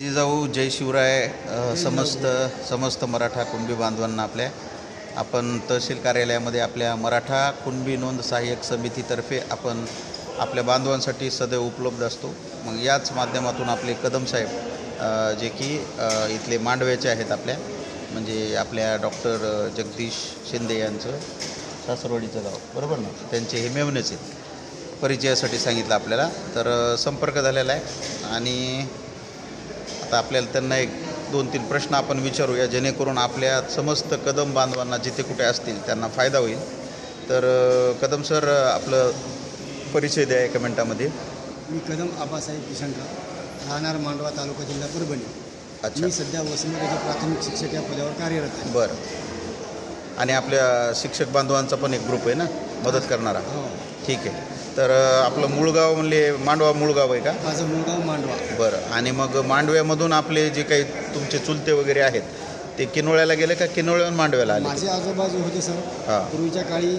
जिजाऊ जय शिवराय समस्त समस्त मराठा कुणबी बांधवांना आपल्या आपण तहसील कार्यालयामध्ये आपल्या मराठा कुणबी नोंद सहाय्यक समितीतर्फे आपण आपल्या बांधवांसाठी सदैव उपलब्ध असतो. मग याच माध्यमातून आपले कदम साहेब जे की इथले मांडव्याचे आहेत आपल्या म्हणजे आपल्या डॉक्टर जगदीश शिंदे यांचं सासरवाडीचं गाव बरोबर ना? त्यांचे हे मेवणेच आहेत. परिचयासाठी सांगितलं आपल्याला. तर संपर्क झालेला आहे. आणि आता आपल्याला त्यांना एक दोन तीन प्रश्न आपण विचारूया जेणेकरून आपल्या समस्त कदम बांधवांना जिथे कुठे असतील त्यांना फायदा होईल. तर कदम सर आपलं परिचय द्या एका मिनटामध्ये. मी कदम आबासाहेब किशनराव राहणार मांडवा तालुका जिल्हा परभणी. अच्छा. मी सध्या वसंतराजे प्राथमिक शिक्षक या पदावर कार्यरत आहे. बरं. आणि आपल्या शिक्षक बांधवांचा पण एक ग्रुप आहे ना? मदत करणारा. हो. ठीक आहे. तर आपलं मूळगाव म्हणले मांडवा मूळगाव आहे का? माझं मुलगाव मांडवा. बरं. आणि मग मांडव्यामधून आपले जे काही तुमचे चुलते वगैरे आहेत ते किनोळ्याला गेले का किनोळ्याहून मांडव्याला आले? माझे आजोबा जे होते सर. हां. पूर्वीच्या काळी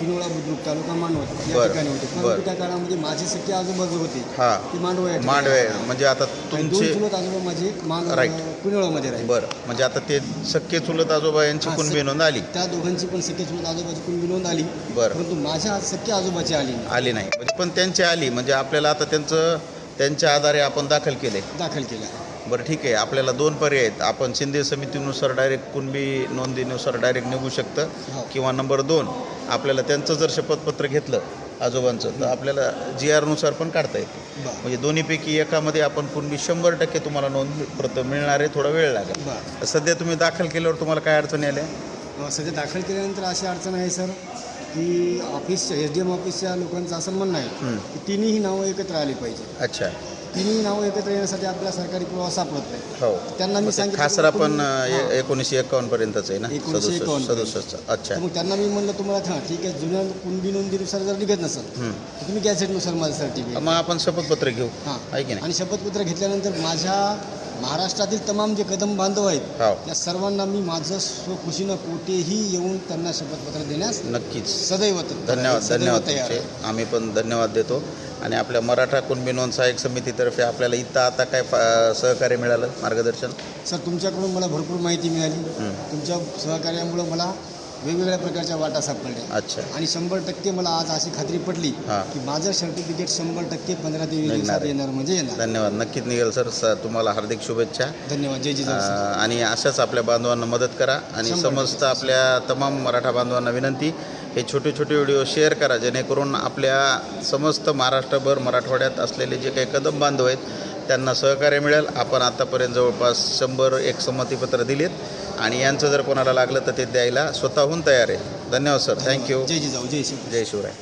किनोळा बुद्रुक तालुका मांडवा या बरं, ठिकाणी होते. बरं. परंतु त्या काळामध्ये माझे सख्खे आजोबा जे होते. हां. ते मांडवा या ठिकाणी मांडवे म्हणजे आता आणि दोन तुमचे चुलत आजोबा माझे मांड Right. कुनिळामध्ये राहिले. बरं. म्हणजे आता ते सख्खे चुलत आजोबा यांची हा, कुणबी सख- नोंद आली. त्या दोघांची पण सख्खे चुलत आजोबाची कुणबी नोंद आली. बरं. परंतु माझ्या सख्या आजोबाची आली नाही. आली नाही. म्हणजे पण त्यांची आली. म्हणजे आपल्याला आता त्यांचं त्यांच्या आधारे आपण दाखल केले. दाखल केल्या बरं ठीक आहे. आपल्याला दोन पर्याय आहेत. आपण शिंदे समितीनुसार डायरेक्ट कुणबी नोंदीनुसार डायरेक्ट निघू शकतं हो. किंवा नंबर दोन आपल्याला त्यांचं जर शपथपत्र घेतलं आजोबांचं तर आपल्याला जी आरनुसार पण काढता येते. म्हणजे दोन्हीपैकी एकामध्ये आपण कुणबी शंभर टक्के तुम्हाला नोंद प्रत मिळणार आहे थोडा वेळ लागेल. सध्या तुम्ही दाखल केल्यावर तुम्हाला काय अडचणी आल्या? सध्या दाखल केल्यानंतर अशी अडचण आहे सर की ऑफिसच्या एस डी एम ऑफिसच्या लोकांचं असं म्हणणं आहे. की तिन्ही नावं एकत्र आली पाहिजे. अच्छा. तिन्ही नावं एकत्र येण्यासाठी आपल्याला सरकारी पुरावा सापडत नाही हो. त्यांना मी सांगितलं खासरा पण एकोणीसशे एकावन्न पर्यंतच आहे ना? 1951 सदुसष्ट पर्यंत. सदुसष्ट. अच्छा. तर मग त्यांना मी म्हणलं तुम्हाला हां ठीक आहे जुन्या कुणबी नोंदीनुसार जर निघत नसेल हं. तर तुम्ही गॅझेटनुसार माझं सर्टिफिकेट मग आपण शपथपत्र घेऊ. हां. आहे की नाही? आणि शपथपत्र घेतल्यानंतर माझ्या महाराष्ट्रातील तमाम जे कदम बांधव आहेत हो. त्या सर्वांना मी माझं स्वखुशीनं कोठेही येऊन त्यांना शपथपत्र देण्यास नक्कीच. सदैव धन्यवाद सदैव धन्यवाद तयार आहे. तुमचे आम्ही पण धन्यवाद देतो. आणि आपल्या मराठा कुणबी नोंद सहाय्यक समितीतर्फे आपल्याला इथं आता काय फा- सहकार्य मिळालं मार्गदर्शन? सर तुमच्याकडून मला भरपूर माहिती मिळाली. हं. तुमच्या सहकार्यामुळं मला वेगवेगळ्या प्रकारच्या वाटा सापडल्या अच्छा आणि शंभर टक्के मला आज अशी खात्री पडली हां. की माझं सर्टिफिकेट शंभर टक्के पंधरा ते वीस दिवसात आहे. येणार म्हणजे येणार धन्यवाद नक्कीच निघेल सर स तुम्हाला हार्दिक शुभेच्छा धन्यवाद जय अ, जिजाऊ सर. आणि अशाच आपल्या बांधवांना मदत करा आणि शंभर समस्त. आपल्या तमाम मराठा बांधवांना विनंती हे छोटे छोटे व्हिडिओ शेअर करा जेणेकरून आपल्या समस्त महाराष्ट्रभर मराठवाड्यात असलेले जे काही कदम बांधव आहेत त्यांना सहकार्य मिळेल. आपण आतापर्यंत जवळपास शंभर एक संमतीपत्र दिलीत. आणि यांचं जर कोणाला लागलं तर ते द्यायला स्वतःहून तयार आहे. धन्यवाद सर. थँक्यू जय जिजाऊ जय शिव जय शिवराय.